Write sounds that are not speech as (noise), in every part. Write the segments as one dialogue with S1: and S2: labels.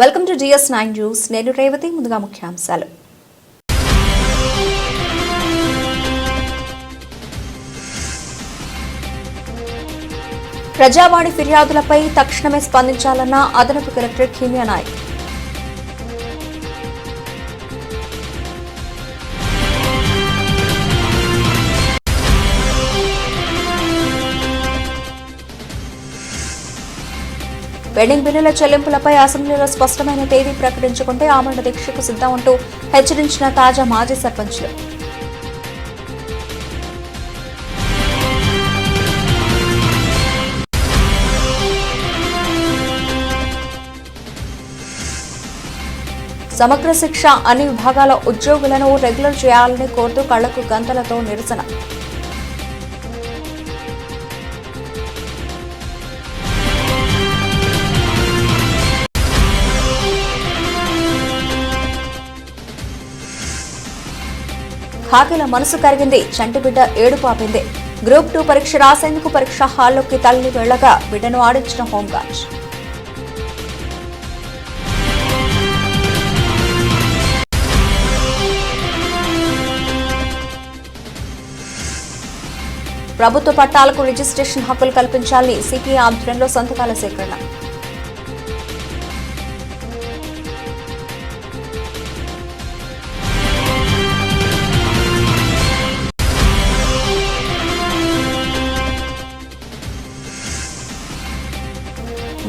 S1: Welcome to GS nine news నేను రేవతి ముందుగా ముఖ్యాంశాలు. ప్రజావాణి ఫిర్యాదులపై తక్షణమే స్పందించాలన్న అదనపు కలెక్టర్ కీమియా నాయక్. వెడ్డింగ్ బిల్లుల చెల్లింపులపై అసెంబ్లీలో స్పష్టమైన తేదీ ప్రకటించకుంటే ఆమరణ దీక్షకు సిద్ధమంటూ హెచ్చరించిన తాజా మాజీ సర్పంచ్లు. సమగ్ర శిక్ష అన్ని విభాగాల ఉద్యోగులను రెగ్యులర్ చేయాలని కోరుతూ కళ్ళకు గంతలతో నిరసన. ఖాకీల మనసు కరిగింది. చంటి బిడ్డ ఏడుపు ఆపింది. గ్రూప్ టూ పరీక్ష రాసేందుకు పరీక్ష హాల్లోకి తల్లి వెళ్ళగా బిడ్డను ఆడించిన హోంగార్డ్. ప్రభుత్వ పట్టాలకు రిజిస్ట్రేషన్ హక్కులు కల్పించాలని సిపిఐ ఆధ్వర్యంలో సంతకాల సేకరణ.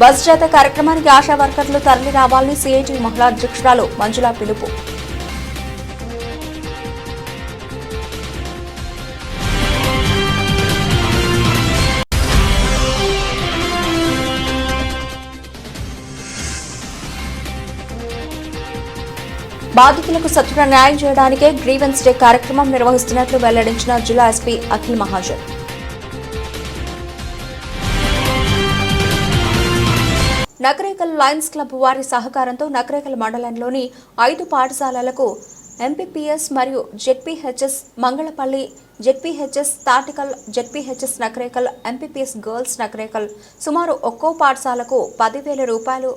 S1: బస్ జాత కార్యక్రమానికి ఆశా వర్కర్లు తరలి రావాలని సిఐటి మహిళా అధ్యక్షురాలు మంజుల పిలుపు. బాధితులకు సత్వర న్యాయం చేయడానికే గ్రీవెన్స్ డే కార్యక్రమం నిర్వహిస్తున్నట్లు వెల్లడించిన జిల్లా SP Akhil Mahajan. Nakrekal Lions Club వారి సహకారంతో నకరేకల్ మండలంలోని ఐదు పాఠశాలలకు ఎంపీపీఎస్ మరియు ZPHS Mangalapalli ZPHS Thatikal ZPHS Nakrekal MPPS girls Nakrekal సుమారు ఒక్కో పాఠశాలకు పదివేల రూపాయలు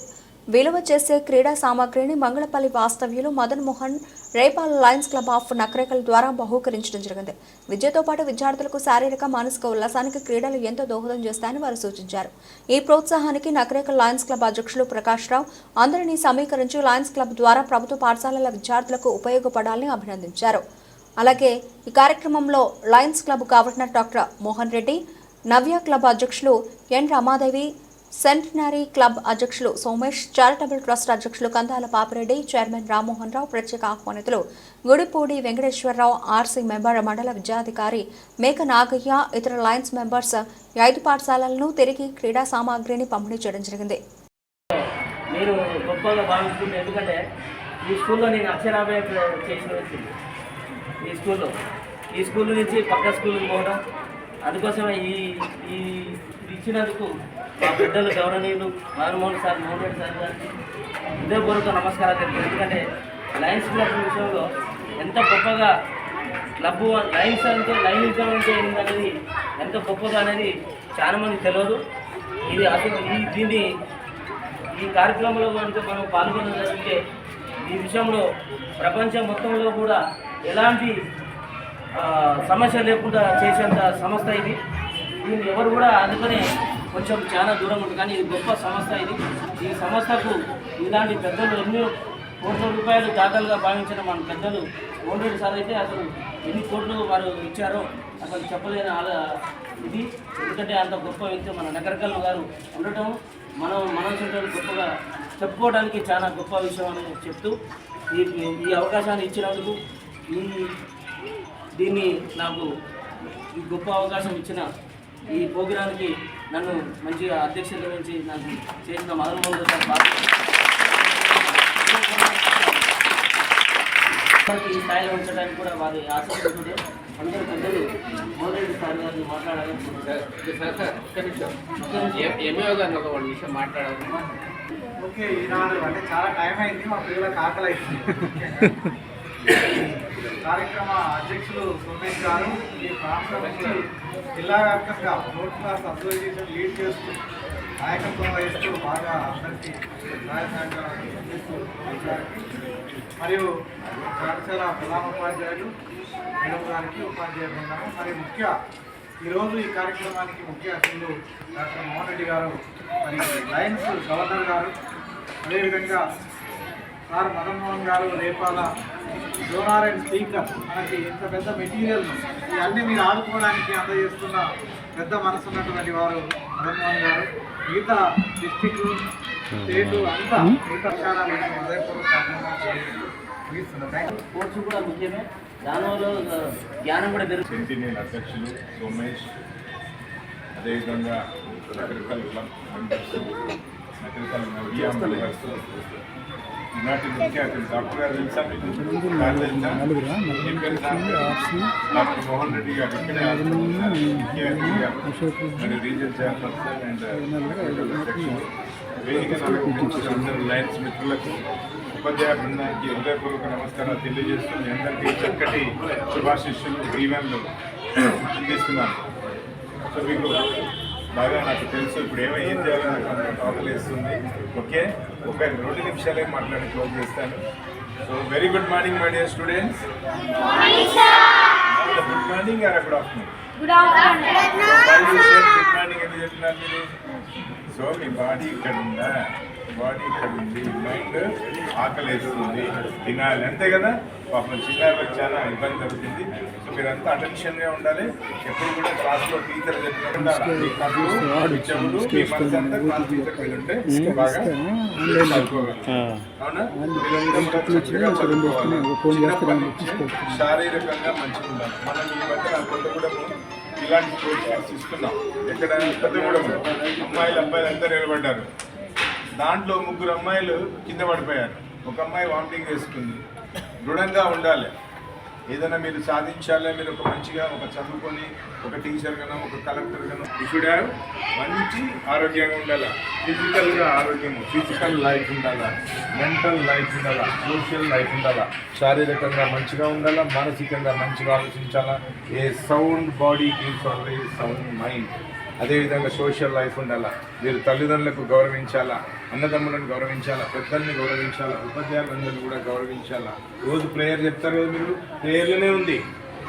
S1: విలువ చేసే క్రీడా సామాగ్రిని మంగళపల్లి వాస్తవ్యులు Madan Mohan Repal Lions Club of Nakrekal ద్వారా బహూకరించడం జరిగింది. విద్యతో పాటు విద్యార్థులకు శారీరక మానసిక ఉల్లాసానికి క్రీడలు ఎంతో దోహదం చేస్తాయని వారు సూచించారు. ఈ ప్రోత్సాహానికి నక్రేకల్ లయన్స్ క్లబ్ అధ్యక్షులు ప్రకాష్ రావు అందరినీ సమీకరించి లయన్స్ క్లబ్ ద్వారా ప్రభుత్వ పాఠశాలల విద్యార్థులకు ఉపయోగపడాలని అభినందించారు. అలాగే ఈ కార్యక్రమంలో Lions Club governor doctor Mohan Reddy Navya club అధ్యక్షులు ఎన్ రమాదేవి సెంటనరీ క్లబ్ అధ్యక్షులు సోమేష్ చారిటబుల్ ట్రస్ట్ అధ్యక్షులు కందాల పాపిరెడ్డి చైర్మన్ రామ్మోహన్ రావు ప్రత్యేక ఆహ్వానితులు గుడిపూడి వెంకటేశ్వరరావు ఆర్సీ మెంబర్ మండల విద్యాధికారి మేక నాగయ్య ఇతర లయన్స్ మెంబర్స్ ఐదు పాఠశాలలను తిరిగి క్రీడా సామాగ్రిని పంపిణీ చేయడం జరిగింది.
S2: మీరు గొప్పగా భావిస్తుంది ఎందుకంటే ఈ స్కూల్లో నేను అక్షరాభ్యాస చేసిన వచ్చింది ఈ స్కూల్లో. ఈ స్కూల్ నుంచి పక్క స్కూల్కి పోవడం. అందుకోసమే ఈ ఇచ్చినందుకు మా బిడ్డలు గౌరవనీయులు మదన్మోహన్ సార్ మోహన్ రెడ్డి సార్ గారికి హృదయపూర్వక నమస్కారాలు తెలుపు ఎందుకంటే లయన్స్ క్లబ్ విషయంలో ఎంత గొప్పగా క్లబ్ లయన్స్ అంటే లైనిజం అంటే ఏంటనేది ఎంత గొప్పగా అనేది చాలామంది తెలియదు. ఇది అసలు ఈ దీన్ని ఈ కార్యక్రమంలో కనుక మనం పాల్గొనడం జరిగితే ఈ విషయంలో ప్రపంచం మొత్తంలో కూడా ఎలాంటి సమస్య లేకుండా చేసేంత సంస్థ ఇది. దీన్ని ఎవరు కూడా అందుకనే కొంచెం చాలా దూరం ఉంటుంది. కానీ ఇది గొప్ప సంస్థ ఇది. ఈ సంస్థకు ఇలాంటి పెద్దలు ఎన్నో కోట్ల రూపాయలు దాఖలుగా భావించిన మన పెద్దలు ఓన్రెడ్డి సార్ అయితే అసలు ఎన్ని కోట్లు వారు ఇచ్చారో అసలు చెప్పలేని ఇది. ఎందుకంటే అంత గొప్ప వ్యక్తి మన నగరకల్ గారు ఉండటం మనం మనసుంటే గొప్పగా చెప్పుకోవడానికి చాలా గొప్ప విషయం అని చెప్తూ ఈ ఈ అవకాశాన్ని ఇచ్చినందుకు ఈ దీన్ని నాకు ఈ గొప్ప అవకాశం ఇచ్చిన ఈ ప్రోగ్రాంకి నన్ను మంచిగా అధ్యక్షత నుంచి నాకు చేసిన మదన్ మోహన్ సార్ బాగా ఈ స్థాయిలో ఉంచడానికి కూడా వారి ఆసక్తి అందరూ పెద్దలు మోహన్ రెడ్డి సార్ గారిని మాట్లాడాలని
S3: గారిని ఒక వన్ నిమిషం మాట్లాడాలి.
S4: ఓకే ఈనాడు అంటే చాలా టైం అయింది మా పిల్లలకు ఆకలి అయింది. (laughs) కార్యక్రమ అధ్యక్షులు సోమేష్ గారు ఈ ప్రాంతం నుంచి జిల్లా వ్యాప్తంగా రోడ్ క్లాస్ అసోసియేషన్ లీడ్ చేస్తూ నాయకత్వం వహిస్తూ బాగా అందరికీ సహాయ అందిస్తూ మరియు పాఠశాల ప్రధాన ఉపాధ్యాయులు మేడం గారికి ఉపాధ్యాయ బృందము. మరి ముఖ్య ఈరోజు ఈ కార్యక్రమానికి ముఖ్య అతిథులు డాక్టర్ మోహన్ రెడ్డి గారు మరియు లయన్స్ గవర్నర్ గారు. అదేవిధంగా సార్ మదన్మోహన్ గారు రేపాల జోనార్ అండ్ స్పీకర్. మనకి ఇంత పెద్ద మెటీరియల్ ఇవన్నీ మీరు ఆడుకోవడానికి అందజేస్తున్న పెద్ద మనసు ఉన్నటువంటి వారు మదన్మోహన్ గారు. మిగతా డిస్టిక్ స్టేట్ అంతా మిగతా
S2: స్పోర్ట్స్ కూడా ముఖ్యమే. దానివల్ల జ్ఞానం కూడా పెరుగుతుంది.
S5: సెంటినియల్ అధ్యక్షులు సోమేష్ అదేవిధంగా Nagarikal club members Nagarikal Navya members. ఈనాటి ముఖ్య అతిథి డాక్టర్ గారు తెలుసా మీకు గారు తెలుసా ఏం పేరు సార్? డాక్టర్ మోహన్ రెడ్డి గారు ఇక్కడే ఆడుతున్నారు. ముఖ్య అతిథిగా మరి రీజన్ చైర్పర్సన్ అండ్ అధ్యక్షులు వేదిక నలుగురు అందరూ లయన్స్ మిత్రులకు ఉపాధ్యాయ బృందానికి హృదయపూర్వక నమస్కారాలు తెలియజేస్తూ మీ అందరికీ చక్కటి శుభాశిష్యులు దీవెనలు అందిస్తున్నాను సో మీకు బాగా నాకు తెలుసు. ఇప్పుడు ఏమో ఏం చేయాలో నాకు అంత ఆకలిస్తుంది ఓకే? ఒక రెండు నిమిషాలే మాట్లాడి క్లోజ్ చేస్తాను. So very good morning my dear students good morning or good afternoon good morning ఎందుకు చెప్తున్నారు మీరు సో మీ బాడీ ఇక్కడ ఉందా? బాడీ ఇక్కడ ఉంది. మైండ్ ఆకలేస్తుంది. తినాలి. అంతే కదా? పాపం చిన్నారులకు చాలా ఇబ్బంది జరుగుతుంది సో మీరంతా అటెన్షన్గా ఉండాలి. ఎప్పుడు కూడా క్లాస్లో టీచర్ మీ చెవులు మీ మనసు అంతా క్లాస్ టీచర్ మీద ఉంటే బాగా. అవునా? కూడా శారీరకంగా మంచిగా ఉండాలి మనం ఈ మధ్య కొత్తగూడెము ఇలాంటి ప్రోగ్రామ్స్ ఇస్తున్నాం ఎక్కడ కొత్తగూడెము అమ్మాయిలు అబ్బాయిలు అంతా నిలబడ్డారు దాంట్లో ముగ్గురు అమ్మాయిలు కింద పడిపోయారు. ఒక అమ్మాయి వామిటింగ్ చేసుకుంది. దృఢంగా ఉండాలి. ఏదైనా మీరు సాధించాలి మీరు ఒక మంచిగా ఒక చదువుకొని ఒక టీచర్ గానో ఒక కలెక్టర్ గానో షుడ్ మంచి ఆరోగ్యంగా ఉండాలా? ఫిజికల్గా ఆరోగ్యము ఫిజికల్ లైఫ్ ఉండాలా? మెంటల్ లైఫ్ ఉండాలా? సోషల్ లైఫ్ ఉండాలా? శారీరకంగా మంచిగా ఉండాలా? మానసికంగా మంచిగా ఆలోచించాలా? A sound body is always sound mind అదేవిధంగా సోషల్ లైఫ్ ఉండాలా? మీరు తల్లిదండ్రులకు గౌరవించాలా? అన్నదమ్ములను గౌరవించాలా? పెద్దల్ని గౌరవించాలా? ఉపాధ్యాయులందరినీ కూడా గౌరవించాలా? రోజు ప్రేయర్ చెప్తారు కదా మీరు? ప్రేయర్లోనే ఉంది.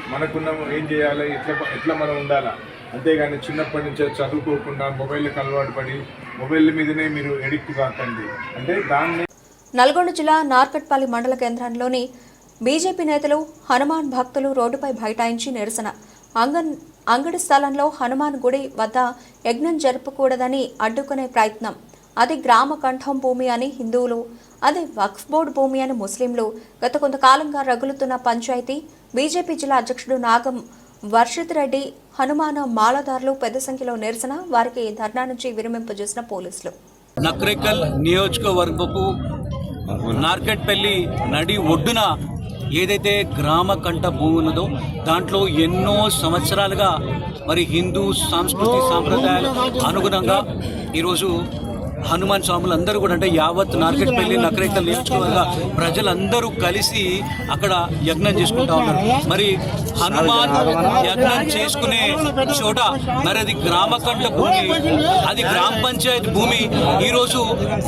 S5: మనకున్న ఏం చేయాలి? ఎట్లా ఎట్లా మనం ఉండాలా? అంతేగాని చిన్నప్పటి నుంచే చదువుకోకుండా మొబైల్కి అలవాటు పడి మొబైల్ మీదనే మీరు ఎడిక్ట్ కాకండి. అంటే దాన్ని
S1: నల్గొండ జిల్లా నార్కట్పల్లి మండల కేంద్రంలోని బీజేపీ నేతలు హనుమాన్ భక్తులు రోడ్డుపై బైఠాయించి నిరసన. అంగన్ అంగడి స్థలంలో హనుమాన్ గుడి వద్ద యజ్ఞం జరపకూడదని అడ్డుకునే ప్రయత్నం. అది గ్రామ కంఠం భూమి అని హిందువులు అది వక్ఫ్ బోర్డు భూమి అని ముస్లింలు గత కొంతకాలంగా రగులుతున్న పంచాయతీ. బీజేపీ జిల్లా అధ్యక్షుడు నాగం వర్షిత్ రెడ్డి హనుమాన మాలదారులు పెద్ద సంఖ్యలో నిరసన వారికి ధర్నా నుంచి విరమింపజేసిన పోలీసులు.
S6: నక్రేకల్ నియోజకవర్గపు నార్కెట్పల్లి నడి ఒడ్డున ఏదైతే గ్రామ కంట భూమి ఉన్నదో దాంట్లో ఎన్నో సంవత్సరాలుగా మరి హిందూ సాంస్కృతి సాంప్రదాయాలకు అనుగుణంగా ఈరోజు హనుమాన్ స్వాములు అందరూ కూడా అంటే యావత్ నార్కెట్పల్లి నకరేకల్ నియోజకవర్గ ప్రజలందరూ కలిసి అక్కడ యజ్ఞం చేసుకుంటా ఉన్నారు. మరి హనుమాన్ యజ్ఞం చేసుకునే చోట మరి అది గ్రామకండ భూమి అది గ్రామ పంచాయతీ భూమి ఈరోజు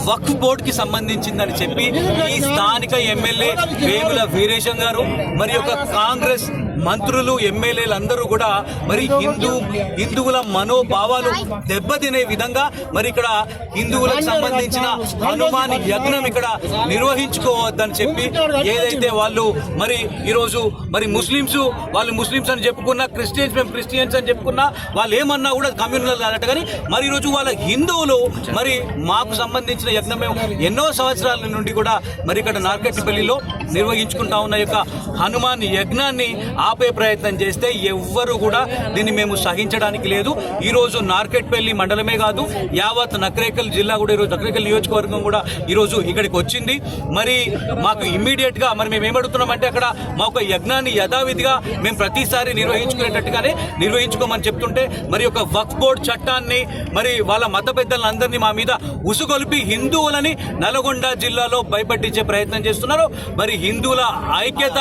S6: వక్ఫ్ బోర్డ్కి సంబంధించిందని చెప్పి ఈ స్థానిక ఎమ్మెల్యే వేముల వీరేశం గారు మరి ఒక కాంగ్రెస్ మంత్రులు ఎమ్మెల్యేలు అందరూ కూడా మరి హిందూ హిందువుల మనోభావాలు దెబ్బతినే విధంగా మరి ఇక్కడ హిందువులకు సంబంధించిన హనుమాన్ యజ్ఞం ఇక్కడ నిర్వహించుకోవద్దని చెప్పి ఏదైతే వాళ్ళు మరి ఈరోజు మరి ముస్లిమ్స్ వాళ్ళు ముస్లిమ్స్ అని చెప్పుకున్నా క్రిస్టియన్స్ మేము క్రిస్టియన్స్ అని చెప్పుకున్నా వాళ్ళు ఏమన్నా కూడా కమ్యూనల్ కాదట కానీ మరి ఈరోజు వాళ్ళ హిందువులు మరి మాకు సంబంధించిన యజ్ఞం మేము ఎన్నో సంవత్సరాల నుండి కూడా మరి ఇక్కడ నార్కెట్పల్లిలో నిర్వహించుకుంటా ఉన్న యొక్క హనుమాన్ యజ్ఞాన్ని ఆపే ప్రయత్నం చేస్తే ఎవ్వరు కూడా దీన్ని మేము సహించడానికి లేదు. ఈరోజు నార్కెట్పల్లి మండలమే కాదు యావత్ నక్రేకల్ జిల్లా కూడా ఈరోజు నక్రేకల్ నియోజకవర్గం కూడా ఈరోజు ఇక్కడికి వచ్చింది. మరి మాకు ఇమ్మీడియట్గా మరి మేము ఏమడుగుతున్నామంటే అక్కడ మా ఒక యజ్ఞాన్ని యథావిధిగా మేము ప్రతిసారి నిర్వహించుకునేటట్టుగానే నిర్వహించుకోమని చెప్తుంటే మరి ఒక వక్ఫ్ బోర్డ్ చట్టాన్ని మరి వాళ్ళ మత పెద్దలందరినీ మా మీద ఉసుగొలిపి హిందువులని నల్గొండ జిల్లాలో భయపట్టించే ప్రయత్నం చేస్తున్నారు. మరి హిందువుల ఐక్యత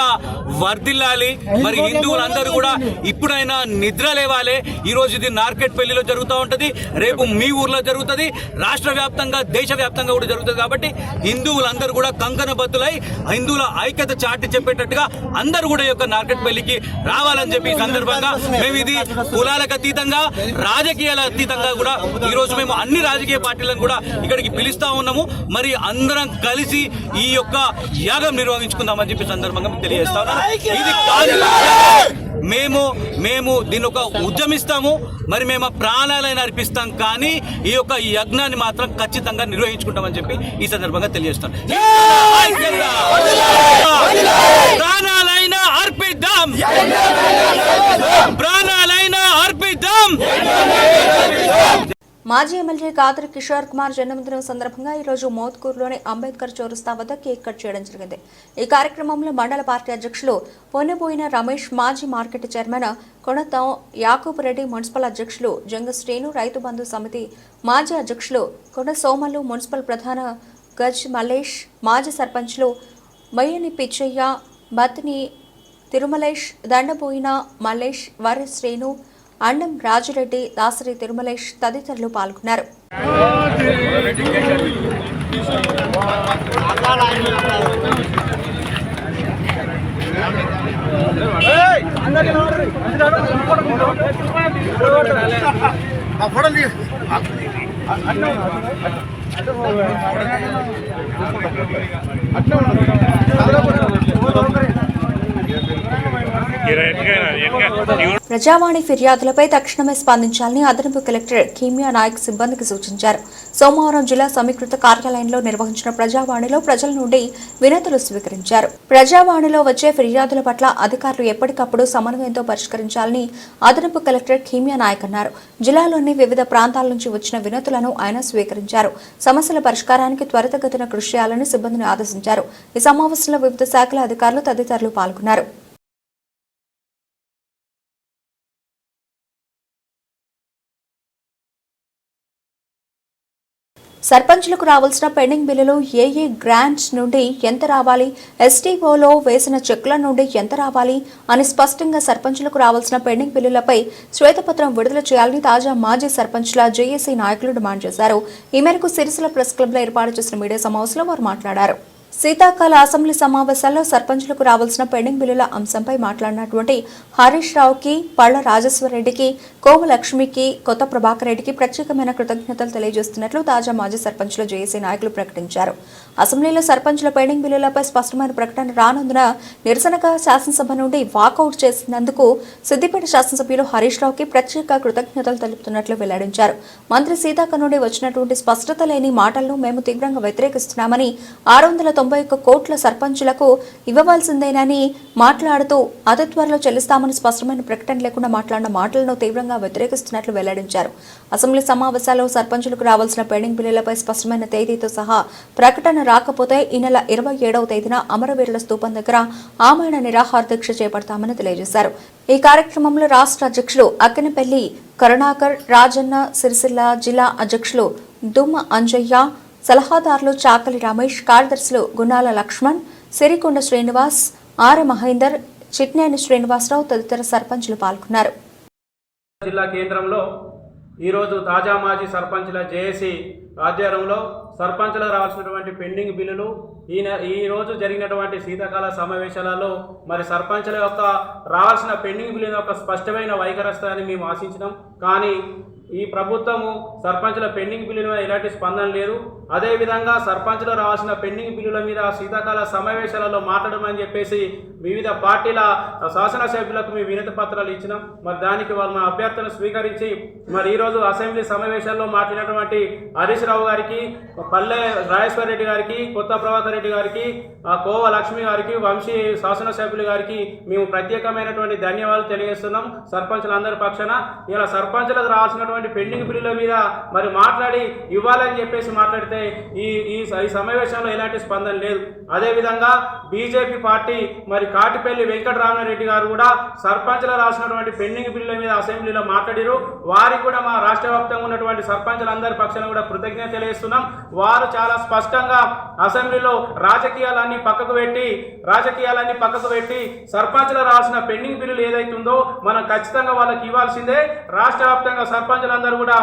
S6: వర్ధిల్లాలి. మరి మరి హిందువులందరూ కూడా ఇప్పుడైనా నిద్ర లేవాలే. ఈ రోజు ఇది నార్కెట్ పెళ్ళిలో జరుగుతూ ఉంటది. రేపు మీ ఊర్లో జరుగుతుంది. రాష్ట్ర వ్యాప్తంగా దేశ వ్యాప్తంగా కూడా జరుగుతుంది కాబట్టి హిందువులందరూ కూడా కంకణ బద్దులై హిందువుల ఐక్యత చాటి చెప్పేటట్టుగా అందరూ కూడా ఈ యొక్క నార్కెట్ పెళ్ళికి రావాలని చెప్పి ఈ సందర్భంగా మేము ఇది కులాలకు అతీతంగా రాజకీయాల అతీతంగా కూడా ఈ రోజు మేము అన్ని రాజకీయ పార్టీలను కూడా ఇక్కడికి పిలుస్తా ఉన్నాము. మరి అందరం కలిసి ఈ యొక్క యాగం నిర్వహించుకుందామని చెప్పి సందర్భంగా తెలియజేస్తా ఉన్నాను. ఇది కాదు. మేము మేము దీని ఒక ఉద్యమిస్తాము మరి మేము ప్రాణాలైన అర్పిస్తాం కానీ ఈ యొక్క యజ్ఞాన్ని మాత్రం ఖచ్చితంగా నిర్వహించుకుంటామని చెప్పి ఈ సందర్భంగా తెలియజేస్తాం. ప్రాణాలైన అర్పిద్దాం. ప్రాణాలైన అర్పిద్దాం.
S1: మాజీ ఎమ్మెల్యే కాదర్ కిషోర్ కుమార్ జన్మదినం సందర్భంగా ఈరోజు మోత్కూరులోని అంబేద్కర్ చౌరస్తా వద్ద కేక్ కట్ చేయడం జరిగింది. ఈ కార్యక్రమంలో మండల పార్టీ అధ్యక్షులు పొన్నబోయిన రమేష్ మాజీ market chairman Konatham Yakub Reddy municipal అధ్యక్షులు జంగ శ్రీను రైతు బంధు సమితి మాజీ అధ్యక్షులు కొన సోమలు మున్సిపల్ ప్రధాన గజ్ మల్లేష్ మాజీ సర్పంచ్లు మయ్యని పిచ్చయ్య బత్ని తిరుమలేష్ దండబోయిన మల్లేష్ వర శ్రీను అండం రాజురెడ్డి దాసరి తిరుమలేష్ తదితరులు పాల్గొన్నారు. ప్రజావాణి ఫిర్యాదులపై తక్షణమే స్పందించాలని అదనపు కలెక్టర్ కీమియా నాయక్ సిబ్బందికి సూచించారు. సోమవారం జిల్లా సమీకృత కార్యాలయంలో నిర్వహించిన ప్రజావాణిలో ప్రజల నుండి వినతులు స్వీకరించారు. ప్రజావాణిలో వచ్చే ఫిర్యాదుల పట్ల అధికారులు ఎప్పటికప్పుడు సమన్వయంతో పరిష్కరించాలని అదనపు కలెక్టర్ కీమియా నాయక్ అన్నారు. జిల్లాలోని వివిధ ప్రాంతాల నుంచి వచ్చిన వినతులను ఆయన స్వీకరించారు. సమస్యల పరిష్కారానికి త్వరితగతిన కృషి చేయాలని సిబ్బందిని ఆదేశించారు. ఈ సమావేశంలో వివిధ శాఖల అధికారులు తదితరులు పాల్గొన్నారు. సర్పంచ్లకు రావాల్సిన పెండింగ్ బిల్లులు ఏ ఏ గ్రాంట్స్ నుండి ఎంత రావాలి? ఎస్టీఓలో వేసిన చెక్ల నుండి ఎంత రావాలి? అని స్పష్టంగా సర్పంచ్లకు రావాల్సిన పెండింగ్ బిల్లులపై శ్వేతపత్రం విడుదల చేయాలని తాజా మాజీ సర్పంచ్ల జేఏసీ నాయకులు డిమాండ్ చేశారు. ఈ మేరకు సిరిసిల ప్రెస్ క్లబ్లో ఏర్పాటు చేసిన మీడియా సమావేశంలో వారు మాట్లాడారు. శీతాకాల అసెంబ్లీ సమావేశాల్లో సర్పంచులకు రావాల్సిన పెండింగ్ బిల్లుల అంశంపై మాట్లాడినటువంటి హరీష్ రావుకి పళ్ళ రాజేశ్వరరెడ్డికి కోమలక్ష్మికి కొత్త ప్రభాకర్ రెడ్డికి ప్రత్యేకమైన కృతజ్ఞతలు తెలియజేస్తున్నట్లు తాజా మాజీ సర్పంచులు జేఏసీ నాయకులు ప్రకటించారు. అసెంబ్లీలో సర్పంచుల పెండింగ్ బిల్లులపై స్పష్టమైన ప్రకటన రానందున నిరసనగా శాసనసభ నుండి వాకౌట్ చేసినందుకు సిద్దిపేట శాసనసభ్యులు హరీష్ రావుకి ప్రత్యేక కృతజ్ఞతలు తెలుపుతున్నట్లు వెల్లడించారు. మంత్రి సీతాక నుండి వచ్చినటువంటి స్పష్టత లేని మాటలను మేము తీవ్రంగా వ్యతిరేకిస్తున్నామని ఆరు వందల తొంభై ఒక్క కోట్ల సర్పంచులకు ఇవ్వవలసిందేనని మాట్లాడుతూ అతి త్వరలో చెల్లిస్తామని స్పష్టమైన ప్రకటన లేకుండా మాట్లాడిన మాటలను తీవ్రంగా వ్యతిరేకిస్తున్నట్లు వెల్లడించారు. అసెంబ్లీ సమావేశాల్లో సర్పంచులకు రావాల్సిన పెండింగ్ బిల్లులపై స్పష్టమైన తేదీతో సహా ప్రకటన రాకపోతే ఈ నెల ఇరవై ఏడవ తేదీన అమరవీరుల స్తూపం దగ్గర ఆమరణ నిరాహార దీక్ష చేపడతామని తెలియజేశారు. ఈ కార్యక్రమంలో రాష్ట్ర అధ్యక్షులు అక్కనపల్లి కరుణాకర్ రాజన్న సిరిసిల్ల జిల్లా అధ్యక్షులు దుమ్మ అంజయ్య సలహాదారులు చాకలి రమేష్ కార్యదర్శులు గుణాల లక్ష్మణ్ సిరికొండ శ్రీనివాస్ ఆర్ మహేందర్ చిట్నేని శ్రీనివాసరావు తదితర సర్పంచులు పాల్గొన్నారు.
S7: జిల్లా కేంద్రంలో ఈరోజు తాజా మాజీ సర్పంచ్ల జేఏసీ ఆధ్వర్యంలో సర్పంచ్లకు రావాల్సినటువంటి పెండింగ్ బిల్లులు ఈ ఈరోజు ఈ రోజు జరిగినటువంటి శీతాకాల సమావేశాలలో మరి సర్పంచ్ల యొక్క రావాల్సిన పెండింగ్ బిల్లు యొక్క స్పష్టమైన వైఖరస్తాన్ని మేము ఆశించినాం. కానీ ఈ ప్రభుత్వము సర్పంచుల పెండింగ్ బిల్లుల మీద ఎలాంటి స్పందన లేదు. అదేవిధంగా సర్పంచ్లో రావాల్సిన పెండింగ్ బిల్లుల మీద శీతాకాల సమావేశాలలో మాట్లాడమని చెప్పేసి వివిధ పార్టీల శాసనసభ్యులకు మేము వినతి పత్రాలు ఇచ్చినాం. మరి దానికి వాళ్ళు మా స్వీకరించి మరి ఈరోజు అసెంబ్లీ సమావేశాల్లో మాట్లాడినటువంటి హరీష్ రావు గారికి పల్లె రాజేశ్వర్ రెడ్డి గారికి కొత్త ప్రభాకర్ రెడ్డి గారికి కోవ లక్ష్మి గారికి వంశీ శాసనసభ్యులు గారికి మేము ప్రత్యేకమైనటువంటి ధన్యవాదాలు తెలియజేస్తున్నాం. సర్పంచులందరి పక్షాన ఇలా సర్పంచులకు రావాల్సినటువంటి పెండింగ్ బిల్లుల మీద మరి మాట్లాడి ఇవ్వాలని చెప్పేసి మాట్లాడితే ఈ ఈ ఈ సమావేశంలో ఎలాంటి స్పందన లేదు. అదేవిధంగా బీజేపీ పార్టీ మరి కాటిపల్లి వెంకటరామరెడ్డి గారు కూడా సర్పంచ్లు రాసినటువంటి పెండింగ్ బిల్లుల మీద అసెంబ్లీలో మాట్లాడారు. వారికి కూడా మా రాష్ట్ర వ్యాప్తంగా ఉన్నటువంటి సర్పంచ్లందరి పక్షాన కూడా కృతజ్ఞత తెలియజేస్తున్నాం. వారు చాలా స్పష్టంగా అసెంబ్లీలో రాజకీయాలన్నీ పక్కకు పెట్టి రాజకీయాలన్నీ పక్కకు పెట్టి సర్పంచ్లు రాసిన పెండింగ్ బిల్లులు ఏదైతుందో మనం ఖచ్చితంగా వాళ్ళకి ఇవ్వాల్సిందే. రాష్ట్ర వ్యాప్తంగా సర్పంచులందరూ కూడా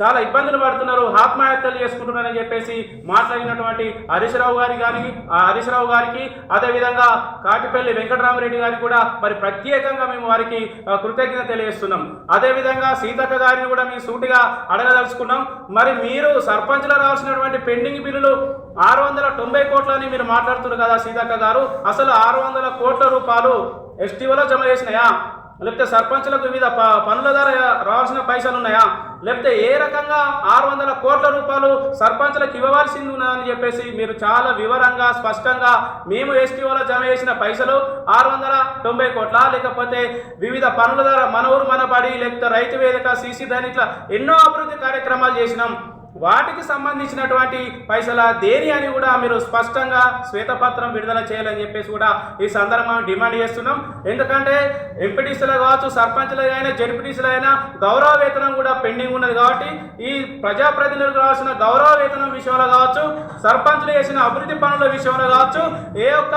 S7: చాలా ఇబ్బందులు పడుతున్నారు ఆత్మహత్యలు చేసుకుంటున్నారని చెప్పేసి మాట్లాడినటువంటి హరీష్ రావు గారి కానీ ఆ గారికి అదేవిధంగా కాటిపల్లి వెంకటరామరెడ్డి గారికి కూడా మరి ప్రత్యేకంగా మేము వారికి కృతజ్ఞత తెలియజేస్తున్నాం. అదేవిధంగా సీతక్క గారిని కూడా మేము సూటిగా అడగదలుచుకున్నాం. మరి మీరు సర్పంచ్లో రావాల్సినటువంటి పెండింగ్ బిల్లులు ఆరు వందల తొంభై కోట్లని మీరు మాట్లాడుతున్నారు కదా సీతక్క గారు. అసలు ఆరు వందల కోట్ల రూపాయలు ఎస్టీఓలో జమ చేసినాయా? లేకపోతే సర్పంచులకు వివిధ ప- పనుల ద్వారా రావాల్సిన పైసలు ఉన్నాయా? లేకపోతే ఏ రకంగా ఆరు వందల కోట్ల రూపాయలు సర్పంచులకు ఇవ్వవలసింది ఉన్నదని చెప్పేసి మీరు చాలా వివరంగా స్పష్టంగా మేము ఎస్టీఓలో జమ చేసిన పైసలు ఆరు వందల తొంభై కోట్ల? లేకపోతే వివిధ పనుల ద్వారా మన ఊరు మన బడి లేకపోతే రైతు వేదిక సీసీ దాని ఇట్లా ఎన్నో అభివృద్ధి కార్యక్రమాలు చేసినాం. వాటికి సంబంధించినటువంటి పైసల దేని అని కూడా మీరు స్పష్టంగా శ్వేతపత్రం విడుదల చేయాలని చెప్పేసి కూడా ఈ సందర్భంగా డిమాండ్ చేస్తున్నాం. ఎందుకంటే ఎంపీటీసీలు కావచ్చు సర్పంచ్లు అయినా జడ్పీటీసీలు అయినా గౌరవ వేతనం కూడా పెండింగ్ ఉన్నది కాబట్టి ఈ ప్రజాప్రతినిధులకు రావాల్సిన గౌరవ వేతనం విషయంలో కావచ్చు సర్పంచ్లు చేసిన అభివృద్ధి పనుల విషయంలో కావచ్చు ఏ ఒక్క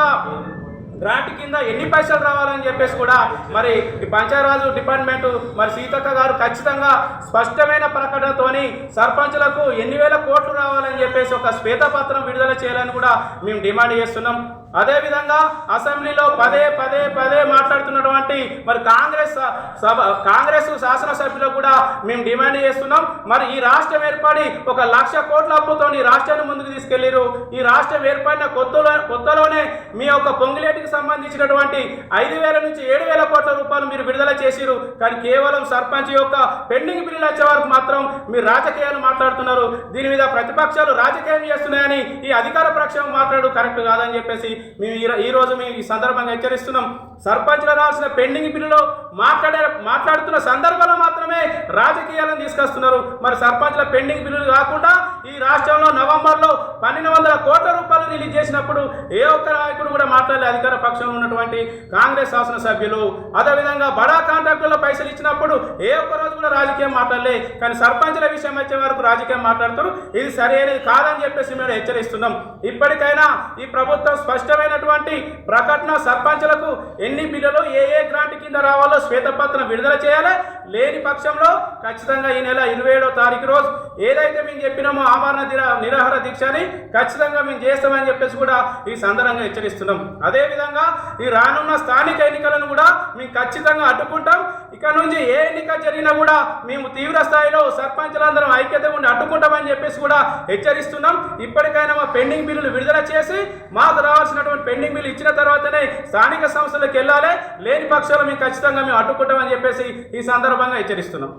S7: గ్రాంట్ కింద ఎన్ని పైసలు రావాలని చెప్పేసి కూడా మరి ఈ పంచాయరాజు డిపార్ట్మెంట్ మరి సీతక్క గారు ఖచ్చితంగా స్పష్టమైన ప్రకటనతోని సర్పంచులకు ఎన్ని వేల కోట్లు రావాలని చెప్పేసి ఒక శ్వేతపత్రం విడుదల చేయాలని కూడా మేము డిమాండ్ చేస్తున్నాం. అదేవిధంగా అసెంబ్లీలో పదే పదే పదే మాట్లాడుతున్నటువంటి మరి కాంగ్రెస్ సభ కాంగ్రెస్ శాసనసభ్యులకు కూడా మేము డిమాండ్ చేస్తున్నాం. మరి ఈ రాష్ట్రం ఏర్పడి ఒక లక్ష కోట్ల అప్పుతో ఈ రాష్ట్రాన్ని ముందుకు తీసుకెళ్ళిరు. ఈ రాష్ట్రం ఏర్పడిన కొత్తలో కొత్తలోనే మీ యొక్క పొంగులేటికి సంబంధించినటువంటి ఐదు వేల నుంచి ఏడు వేల కోట్ల రూపాయలు మీరు విడుదల చేసిరు. కానీ కేవలం సర్పంచ్ యొక్క పెండింగ్ బిల్లులు వచ్చే వరకు మాత్రం మీరు రాజకీయాలు మాట్లాడుతున్నారు. దీని మీద ప్రతిపక్షాలు రాజకీయం చేస్తున్నాయని ఈ అధికార పక్షం మాట్లాడు కరెక్ట్ కాదని చెప్పేసి మేము ఈ రోజు మేము ఈ సందర్భంగా హెచ్చరిస్తున్నాం. సర్పంచ్లు రావాల్సిన పెండింగ్ బిల్లులో మాట్లాడే మాట్లాడుతున్న సందర్భంలో మాత్రమే రాజకీయాలను తీసుకొస్తున్నారు. మరి సర్పంచ్ల పెండింగ్ బిల్లులు కాకుండా ఈ రాష్ట్రంలో నవంబర్లో పన్నెండు వందల కోట్ల రూపాయలు రిలీజ్ చేసినప్పుడు ఏ ఒక్క నాయకుడు కూడా మాట్లాడలే అధికార పక్షంలో ఉన్నటువంటి కాంగ్రెస్ శాసనసభ్యులు. అదేవిధంగా బడా కాంట్రాక్టుల్లో పైసలు ఇచ్చినప్పుడు ఏ ఒక్క రోజు కూడా రాజకీయం మాట్లాడలే. కానీ సర్పంచ్ల విషయం వచ్చే వరకు రాజకీయం మాట్లాడుతారు ఇది సరైనది కాదని చెప్పేసి మేము హెచ్చరిస్తున్నాం. ఇప్పటికైనా ఈ ప్రభుత్వం స్పష్టమైనటువంటి ప్రకటన సర్పంచ్లకు ఎన్ని బిల్లులు ఏ ఏ గ్రాంట్ కింద రావాలో శ్వేతపత్రం విడుదల చేయాలి? లేని పక్షంలో ఖచ్చితంగా ఈ నెల ఇరవై ఏడో తారీఖు రోజు ఏదైతే మేము చెప్పినామో ఆమరణ నిరాహార దీక్షని ఖచ్చితంగా మేము చేస్తామని చెప్పేసి కూడా ఈ సందర్భంగా హెచ్చరిస్తున్నాం. అదేవిధంగా ఈ రానున్న స్థానిక ఎన్నికలను కూడా మేము ఖచ్చితంగా అడ్డుకుంటాం. ఇక నుంచి ఏ ఎన్నిక జరిగినా కూడా మేము తీవ్ర స్థాయిలో సర్పంచులందరం ఐక్యత ఉండి అడ్డుకుంటామని చెప్పేసి కూడా హెచ్చరిస్తున్నాం. ఇప్పటికైనా మా పెండింగ్ బిల్లులు విడుదల చేసి మాకు ఉన్నటువంటి పెండింగ్ బిల్ ఇచ్చిన తర్వాతనే స్థానిక సంస్థలకు వెళ్ళాలి. లేని పక్షాలు మేము ఖచ్చితంగా మేము అడ్డుకుంటామని చెప్పేసి ఈ సందర్భంగా హెచ్చరిస్తున్నాం.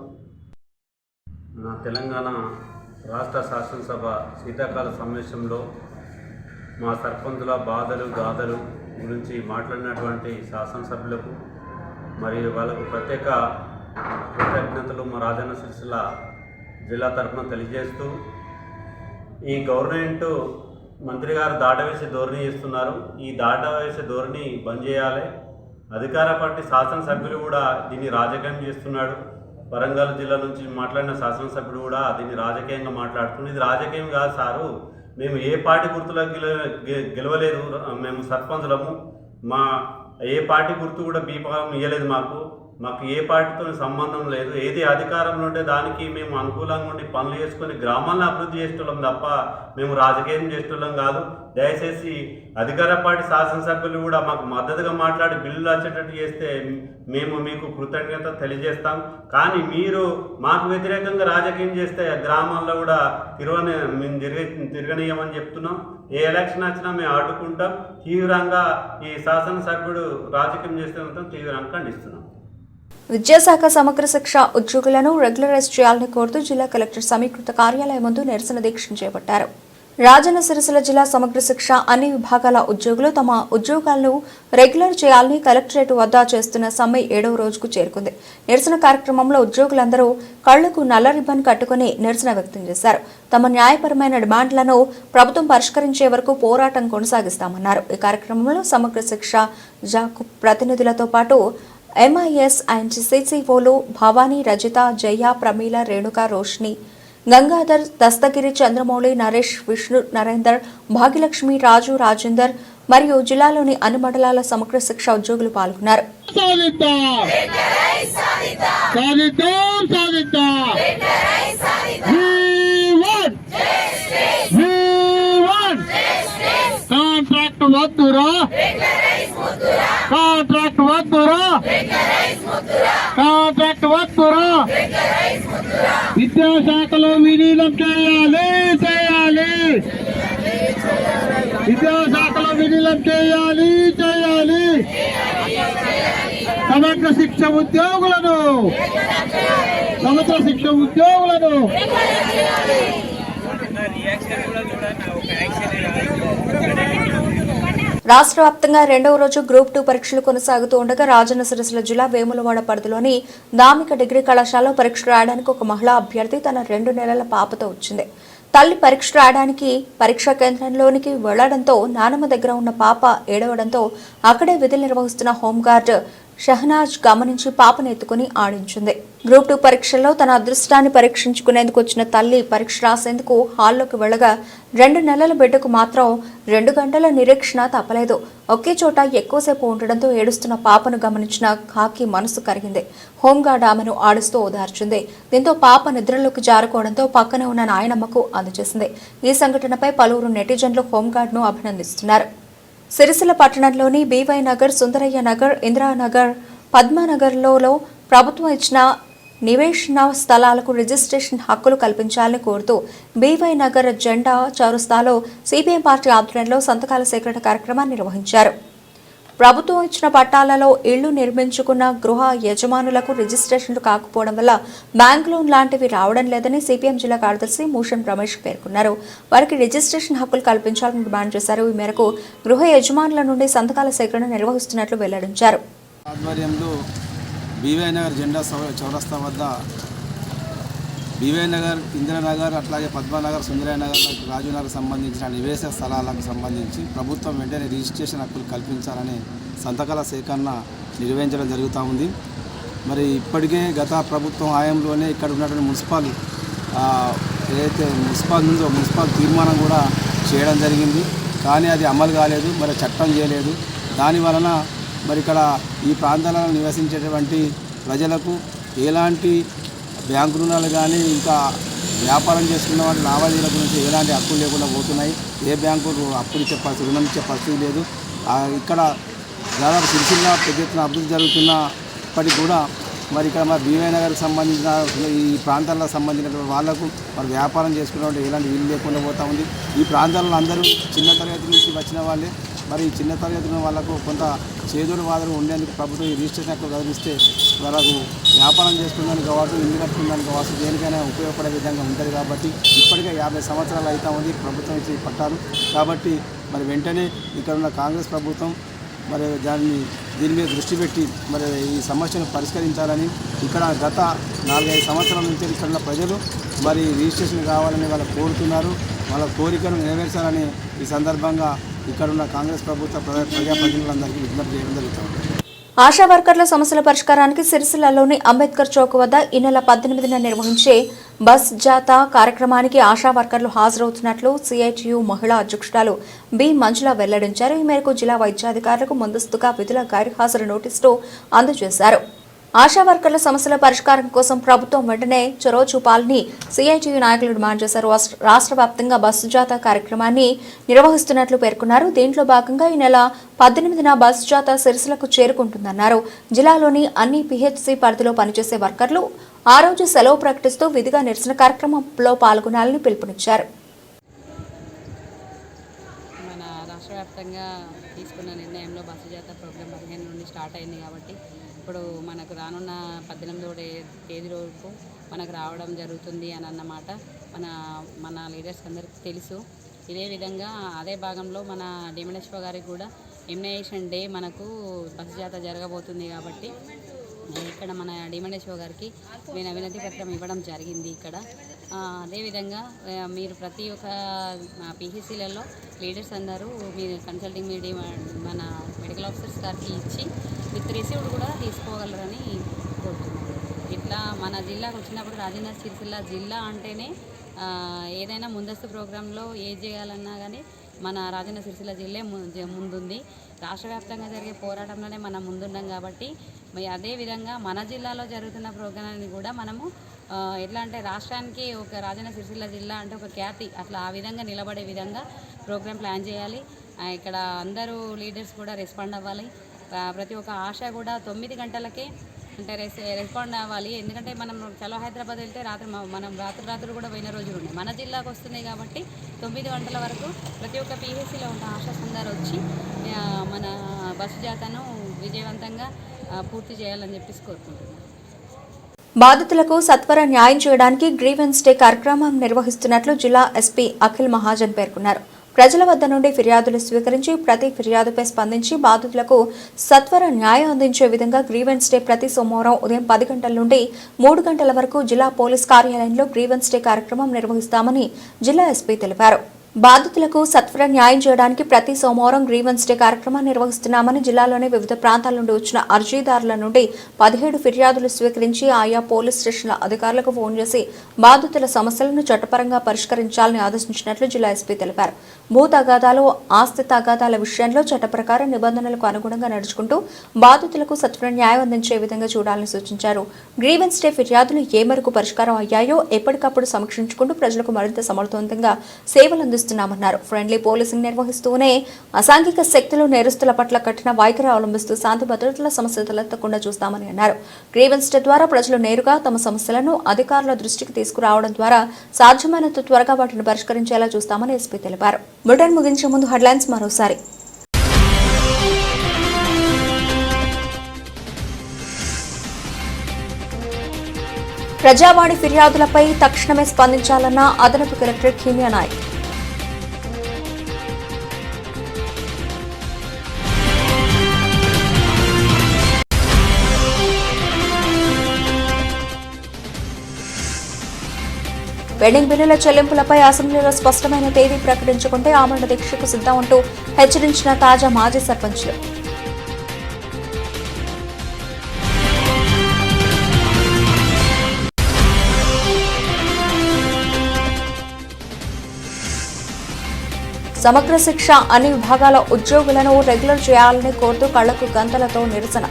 S8: నా తెలంగాణ రాష్ట్ర శాసనసభ శీతాకాల సమావేశంలో మా సర్పంచుల బాధలు గాథలు గురించి మాట్లాడినటువంటి శాసనసభ్యులకు మరియు వాళ్ళకు ప్రత్యేక కృతజ్ఞతలు మా రాజన్న సిరిసిల్ల జిల్లా తరఫున తెలియజేస్తూ ఈ గవర్నమెంట్ మంత్రి గారు దాటవేసే ధోరణి చేస్తున్నారు. ఈ దాటవేసే ధోరణి బంద్ చేయాలి. అధికార పార్టీ శాసనసభ్యులు కూడా దీన్ని రాజకీయం చేస్తున్నాడు. వరంగల్ జిల్లా నుంచి మాట్లాడిన శాసనసభ్యుడు కూడా దీన్ని రాజకీయంగా మాట్లాడుతుంది ఇది రాజకీయం కాదు సారు. మేము ఏ పార్టీ గుర్తులో గెల గెలవలేదు. మేము సర్పంచులము. మా ఏ పార్టీ గుర్తు కూడా బీపం ఇవ్వలేదు మాకు. మాకు ఏ పార్టీతో సంబంధం లేదు. ఏది అధికారంలో ఉంటే దానికి మేము అనుకూలంగా ఉండి పనులు చేసుకొని గ్రామాలను అభివృద్ధి చేసేటోళ్ళం తప్ప మేము రాజకీయం చేసేటోళ్ళం కాదు. దయచేసి అధికార పార్టీ శాసనసభ్యులు కూడా మాకు మద్దతుగా మాట్లాడి బిల్లులు వచ్చేటట్టు చేస్తే మేము మీకు కృతజ్ఞత తెలియజేస్తాం. కానీ మీరు మాకు వ్యతిరేకంగా రాజకీయం చేస్తే గ్రామాల్లో కూడా తిరగని మేము తిరగ తిరగనీయమని చెప్తున్నాం. ఏ ఎలక్షన్ వచ్చినా మేము ఆడుకుంటాం తీవ్రంగా ఈ శాసనసభ్యుడు రాజకీయం చేస్తే మాత్రం తీవ్రంగా ఖండిస్తున్నాం.
S1: విద్యాశాఖ సమగ్ర శిక్ష ఉద్యోగులను రెగ్యులరైజ్ చేయాలని కోరుతూ జిల్లా కలెక్టర్ సమీకృత కార్యాలయం ముందు నిరసన దీక్ష చేపట్టారు. రాజన్న సిరిసిల్ల జిల్లా సమగ్ర శిక్ష అన్ని విభాగాల ఉద్యోగులు తమ ఉద్యోగాలను రెగ్యులర్ చేయాలని కలెక్టరేట్ వద్ద చేస్తున్న సమ్మె ఏడవ రోజుకు చేరుకుంది. నిరసన కార్యక్రమంలో ఉద్యోగులందరూ కళ్ళకు నల్ల రిబ్బన్ కట్టుకుని నిరసన వ్యక్తం చేశారు. తమ న్యాయపరమైన డిమాండ్లను ప్రభుత్వం పరిష్కరించే వరకు పోరాటం కొనసాగిస్తామన్నారు. ఈ కార్యక్రమంలో సమగ్ర శిక్ష జాకు ప్రతినిధులతో పాటు ఎంఐఎస్ అండ్ సిసిఓలు భవానీ రజిత జయ ప్రమీల రేణుక రోష్ని గంగాధర్ దస్తగిరి చంద్రమౌళి నరేష్ విష్ణు నరేందర్ భాగ్యలక్ష్మి రాజు రాజేందర్ మరియు జిల్లాలోని అన్ని మండలాల సమగ్ర శిక్ష ఉద్యోగులు పాల్గొన్నారు.
S9: కాంట్రాక్ట్ వద్దురా? కాంట్రాక్ట్ వద్దురా కాంట్రాక్ట్ వద్దురా విద్యాశాఖలో విలీనం చేయాలి చేయాలి. విద్యాశాఖలో విలీనం చేయాలి చేయాలి. సమగ్ర శిక్ష ఉద్యోగులను సమగ్ర శిక్ష ఉద్యోగులను.
S1: రాష్ట్ర వ్యాప్తంగా రెండవ రోజు గ్రూప్ టూ పరీక్షలు కొనసాగుతూ ఉండగా రాజన్న సిరిసిల్ల జిల్లా వేములవాడ పరిధిలోని దామిక డిగ్రీ కళాశాలలో పరీక్ష రాయడానికి ఒక మహిళా అభ్యర్థి తన రెండు నెలల పాపతో వచ్చింది. తల్లి పరీక్ష రాయడానికి పరీక్షా కేంద్రంలోనికి వెళ్ళడంతో నానమ్మ దగ్గర ఉన్న పాప ఏడవడంతో అక్కడే విధులు నిర్వహిస్తున్న హోంగార్డ్ షహనాజ్ గమనించి పాపను ఎత్తుకుని ఆడించింది. గ్రూప్ టూ పరీక్షల్లో తన అదృష్టాన్ని పరీక్షించుకునేందుకు వచ్చిన తల్లి పరీక్ష రాసేందుకు హాల్లోకి వెళ్ళగా రెండు నెలల బిడ్డకు మాత్రం రెండు గంటల నిరీక్షణ తప్పలేదు. ఒకే చోట ఎక్కువసేపు ఉండడంతో ఏడుస్తున్న పాపను గమనించిన కాకి మనసు కరిగింది. హోంగార్డ్ ఆమెను ఆడుస్తూ ఓదార్చింది. దీంతో పాప నిద్రలోకి జారుకోవడంతో పక్కనే ఉన్న నాయనమ్మకు అందజేసింది. ఈ సంఘటనపై పలువురు నెటిజన్లు హోంగార్డ్ను అభినందిస్తున్నారు. సిరిసిల్ల పట్టణంలోని బీవై నగర్ సుందరయ్య నగర్ ఇందిరానగర్ పద్మానగర్లలో ప్రభుత్వం ఇచ్చిన నివేశన స్థలాలకు రిజిస్ట్రేషన్ హక్కులు కల్పించాలని కోరుతూ బీవై నగర్ జెండా చౌరస్తాలో సిపిఎం పార్టీ ఆధ్వర్యంలో సంతకాల సేకరణ కార్యక్రమాన్ని నిర్వహించారు. ప్రభుత్వం ఇచ్చిన పట్టాలలో ఇళ్ళు నిర్మించుకున్న గృహ యజమానులకు రిజిస్ట్రేషన్లు కాకపోవడం వల్ల బ్యాంక్ లోన్ లాంటివి రావడం లేదని సిపిఎం జిల్లా కార్యదర్శి మూషన్ రమేష్ పేర్కొన్నారు. వారికి రిజిస్ట్రేషన్ హక్కులు కల్పించాలని డిమాండ్ చేశారు. ఈ మేరకు గృహ యజమానుల నుండి సంతకాల సేకరణ నిర్వహిస్తున్నట్లు వెల్లడించారు.
S10: ఆధ్వర్యంలో బీవై నగర్ జెండా చౌరస్తా వద్ద బీవై నగర్ ఇందిరానగర్ అట్లాగే పద్మనగర్ సుందరయ్య నగర్ రాజునగర్ సంబంధించిన నివేశ స్థలాలకు సంబంధించి ప్రభుత్వం వెంటనే రిజిస్ట్రేషన్ హక్కులు కల్పించాలని సంతకాల సేకరణ నిర్వహించడం జరుగుతూ ఉంది. మరి ఇప్పటికే గత ప్రభుత్వం హయాంలోనే ఇక్కడ ఉన్నటువంటి మున్సిపల్ ఏదైతే మున్సిపల్ ఉందో మున్సిపల్ తీర్మానం కూడా చేయడం జరిగింది. కానీ అది అమలు కాలేదు మరి చట్టం చేయలేదు. దాని వలన మరి ఇక్కడ ఈ ప్రాంతాలలో నివసించేటువంటి ప్రజలకు ఎలాంటి బ్యాంకు రుణాలు కానీ ఇంకా వ్యాపారం చేసుకున్న వాటి లావాదేవీల గురించి ఎలాంటి హక్కులు లేకుండా పోతున్నాయి. ఏ బ్యాంకు అప్పులు ఇచ్చే పరిస్థితి రుణం ఇచ్చే పరిస్థితి లేదు. ఇక్కడ దాదాపు సిరిసిల్ల పెద్ద ఎత్తున అభివృద్ధి జరుగుతున్నప్పటికీ కూడా మరి ఇక్కడ మరి బీవై నగర్కి సంబంధించిన ఈ ప్రాంతాలకు సంబంధించినటువంటి వాళ్ళకు మరి వ్యాపారం చేసుకున్నటువంటి ఎలాంటి వీలు లేకుండా పోతా ఉంది. ఈ ప్రాంతాలలో అందరూ చిన్న తరగతి నుంచి వచ్చిన వాళ్ళే. మరి చిన్న తరగతి వాళ్ళకు కొంత చేదోడు వాదన ఉండేందుకు ప్రభుత్వం ఈ రిజిస్ట్రేషన్ హక్కు కల్పిస్తే వాళ్ళకు వ్యాపారం చేసుకున్నానికి కావచ్చు ఇల్లు కట్టుకున్నానికి కావచ్చు దేనికైనా ఉపయోగపడే విధంగా ఉంటుంది కాబట్టి ఇప్పటికే యాభై సంవత్సరాలు అవుతా ఉంది ప్రభుత్వం ఇచ్చి పట్టాలు. కాబట్టి మరి వెంటనే ఇక్కడ ఉన్న కాంగ్రెస్ ప్రభుత్వం మరి దాన్ని దీని మీద దృష్టి పెట్టి మరి ఈ సమస్యను పరిష్కరించాలని ఇక్కడ గత నాలుగైదు సంవత్సరాల నుంచి ఇక్కడ ఉన్న ప్రజలు మరి రిజిస్ట్రేషన్ కావాలని వాళ్ళు కోరుతున్నారు. వాళ్ళ కోరికను నెరవేర్చాలని ఈ సందర్భంగా ఇక్కడ ఉన్న కాంగ్రెస్ ప్రభుత్వ ప్రజాప్రతినిధులందరికీ విజ్ఞప్తి చేయడం జరుగుతుంది.
S1: ఆశా వర్కర్ల సమస్యల పరిష్కారానికి సిరిసిల్లలోని అంబేద్కర్ చౌక్ వద్ద ఈ నెల పద్దెనిమిదిన నిర్వహించే బస్ జాతా కార్యక్రమానికి ఆశా వర్కర్లు హాజరవుతున్నట్లు సిఐటియు మహిళా అధ్యక్షురాలు బి. మంజుల వెల్లడించారు. ఈ మేరకు జిల్లా వైద్యాధికారులకు ముందస్తుగా విధుల గైర్హాజరు నోటీసులు అందజేశారు. ఆశా వర్కర్ల సమస్యల పరిష్కారం కోసం ప్రభుత్వం వెంటనే చొరవ చూపాలని సిఐటియు నాయకులు డిమాండ్ చేశారు. రాష్ట్ర- వ్యాప్తంగా బస్సు జాతా కార్యక్రమాన్ని నిర్వహిస్తున్నట్లు పేర్కొన్నారు. దీంట్లో భాగంగా ఈ నెల పద్దెనిమిదిన బస్సు జాతా సిరిసిలకు చేరుకుంటుందన్నారు. జిల్లాలోని అన్ని పిహెచ్సి పరిధిలో పనిచేసే వర్కర్లు ఆ రోజు సెలవు ప్రకటిస్తూ విధిగా నిరసన కార్యక్రమంలో పాల్గొనాలని పిలుపునిచ్చారు.
S11: మన రాష్ట్ర వ్యాప్తంగా తీసుకున్న నిర్ణయంలో బస్సు జాతర ప్రోగ్రాం పదిహేను నుండి స్టార్ట్ అయింది కాబట్టి ఇప్పుడు మనకు రానున్న పద్దెనిమిదవ తేదీ వరకు మనకు రావడం జరుగుతుంది అని అన్నమాట. మన మన లీడర్స్ అందరికీ తెలుసు. ఇదే విధంగా అదే భాగంలో మన డిమనేశ్వర గారికి కూడా ఎమినేషన్ డే మనకు బస్సు జాతర జరగబోతుంది కాబట్టి ఇక్కడ మన డిమండేశ్వర గారికి నేను వినతి పత్రం ఇవ్వడం జరిగింది ఇక్కడ. అదేవిధంగా మీరు ప్రతి ఒక్క పీహీసీలలో లీడర్స్ అందరూ మీరు కన్సల్టింగ్ మీడియం మన మెడికల్ ఆఫీసర్స్ గారికి ఇచ్చి విత్ రిసీవ్డ్ కూడా తీసుకోగలరని కోరుతున్నాను. ఇట్లా మన జిల్లాకు వచ్చినప్పుడు రాజన్న సిరిసిల్ల జిల్లా అంటేనే ఏదైనా ముందస్తు ప్రోగ్రాంలో ఏది చేయాలన్నా కానీ మన రాజన్న సిరిసిల్ల జిల్లా ముందు ముందుంది. రాష్ట్ర వ్యాప్తంగా జరిగే పోరాటంలోనే మనం ముందున్నాం కాబట్టి అదేవిధంగా అదే విధంగా మన జిల్లాలో జరుగుతున్న ప్రోగ్రాన్ని కూడా మనము ఎట్లా అంటే రాష్ట్రానికి ఒక రాజన్న సిరిసిల్ల జిల్లా అంటే ఒక ఖ్యాతి అట్లా ఆ విధంగా నిలబడే విధంగా ప్రోగ్రాం ప్లాన్ చేయాలి. ఇక్కడ అందరూ లీడర్స్ కూడా రెస్పాండ్ అవ్వాలి. ప్రతి ఒక్క ఆశ కూడా తొమ్మిది గంటలకే అంటే రెస్ రెస్పాండ్ అవ్వాలి. ఎందుకంటే మనం చలో హైదరాబాద్ వెళ్తే రాత్రి మనం రాత్రి రాత్రి కూడా పోయిన రోజులు ఉన్నాయి. మన జిల్లాకు వస్తుంది కాబట్టి తొమ్మిది గంటల వరకు ప్రతి ఒక్క పీహెచ్సిలో ఉన్న ఆశా సంఘాలు వచ్చి మన బస్సు జాతను విజయవంతంగా పూర్తి చేయాలని చెప్పేసి కోరుకుంటున్నాను
S1: బాధితులకు సత్వర న్యాయం చేయడానికి గ్రీవెన్స్ డే కార్యక్రమం నిర్వహిస్తున్నట్లు జిల్లా ఎస్పీ అఖిల్ మహాజన్ పేర్కొన్నారు. ప్రజల వద్ద నుండి ఫిర్యాదులు స్వీకరించి ప్రతి ఫిర్యాదుపై స్పందించి బాధితులకు సత్వర న్యాయం అందించే విధంగా గ్రీవెన్స్ డే ప్రతి సోమవారం ఉదయం పది గంటల నుండి మూడు గంటల వరకు జిల్లా పోలీస్ కార్యాలయంలో గ్రీవెన్స్ డే కార్యక్రమం నిర్వహిస్తామని జిల్లా ఎస్పీ తెలిపారు. బాధితులకు సత్వర న్యాయం చేయడానికి ప్రతి సోమవారం గ్రీవెన్స్ డే కార్యక్రమాన్ని నిర్వహిస్తున్నామని జిల్లాలోని వివిధ ప్రాంతాల నుండి వచ్చిన అర్జీదారుల నుండి పదిహేడు ఫిర్యాదులు స్వీకరించి ఆయా పోలీస్ స్టేషన్ల అధికారులకు ఫోన్ చేసి బాధితుల సమస్యలను చట్టపరంగా పరిష్కరించాలని ఆదేశించినట్లు జిల్లా ఎస్పీ తెలిపారు. భూ తగాదాలు ఆస్తి తగాదాల విషయంలో చట్ట ప్రకారం నిబంధనలకు అనుగుణంగా నడుచుకుంటూ బాధితులకు సత్వర న్యాయం అందించే విధంగా చూడాలని సూచించారు. గ్రీవెన్స్ డే ఫిర్యాదులు ఏ మేరకు పరిష్కారం అయ్యాయో ఎప్పటికప్పుడు సమీక్షించుకుంటూ ప్రజలకు మరింత సమర్థవంతంగా సేవలు అందిస్తున్నామన్నారు. ఫ్రెండ్లీ పోలీసింగ్ నిర్వహిస్తూనే అసాంఘిక శక్తులు నేరస్తుల పట్ల కఠిన వైఖరి అవలంబిస్తూ శాంతి భద్రతల సమస్య తలెత్తకుండా చూస్తామని అన్నారు. గ్రీవెన్స్ డే ద్వారా ప్రజలు నేరుగా తమ సమస్యలను అధికారుల దృష్టికి తీసుకురావడం ద్వారా సాధ్యమైనంత త్వరగా వాటిని పరిష్కరించేలా చూస్తామని ఎస్పీ తెలిపారు. బులెటిన్ ముగించే ముందు హెడ్లైన్స్ మరోసారి. ప్రజావాణి ఫిర్యాదులపై తక్షణమే స్పందించాలన్న అదనపు కలెక్టర్ కీమియా నాయక్. వెడ్డింగ్ బిల్లుల చెల్లింపులపై అసెంబ్లీలో స్పష్టమైన తేదీ ప్రకటించకుంటే ఆమరణ దీక్షకు సిద్ధం అంటూ హెచ్చరించిన తాజా మాజీ సర్పంచ్లు. సమగ్ర శిక్ష అన్ని విభాగాల ఉద్యోగులను రెగ్యులర్ చేయాలని కోరుతూ కళ్ళకు గంతలతో నిరసన.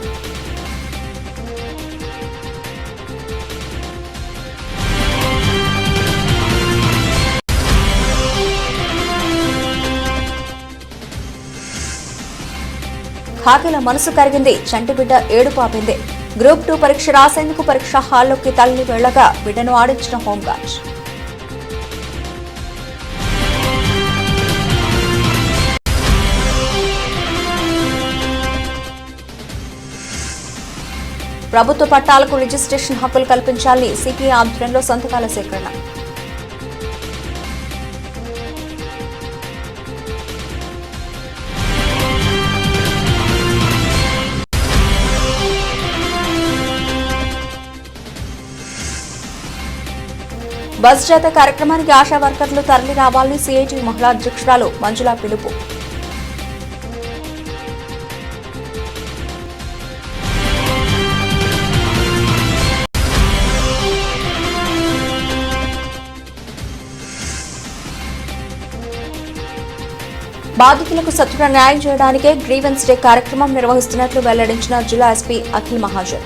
S1: హాకీల మనసు కరిగింది. చంటిబిడ్డ ఏడు పాపింది గ్రూప్ టూ పరీక్ష రాసేందుకు పరీక్ష హాల్లోకి తల్లి వెళ్ళగా బిడ్డను ఆడించిన హోంగార్డ్ ప్రభుత్వ పట్టాలకు రిజిస్ట్రేషన్ హక్కులు కల్పించాలని సిపిఐ ఆధ్వర్యంలో సంతకాల సేకరణ. బస్ జాత కార్యక్రమానికి ఆశా వర్కర్లు తరలి రావాలని సిఐటి మహిళా అధ్యక్షురాలు మంజుల పిలుపు. బాధితులకు సత్వర న్యాయం చేయడానికే గ్రీవెన్స్ డే కార్యక్రమం నిర్వహిస్తున్నట్లు వెల్లడించిన జిల్లా ఎస్పీ అఖిల్ మహాజన్.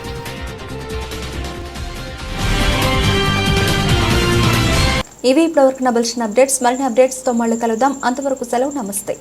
S1: ఇవి ఇప్పటివరకు నా బలిసిన అప్డేట్స్. మరిన్ని అప్డేట్స్తో మళ్ళీ కలుద్దాం. అంతవరకు సెలవు. నమస్తే.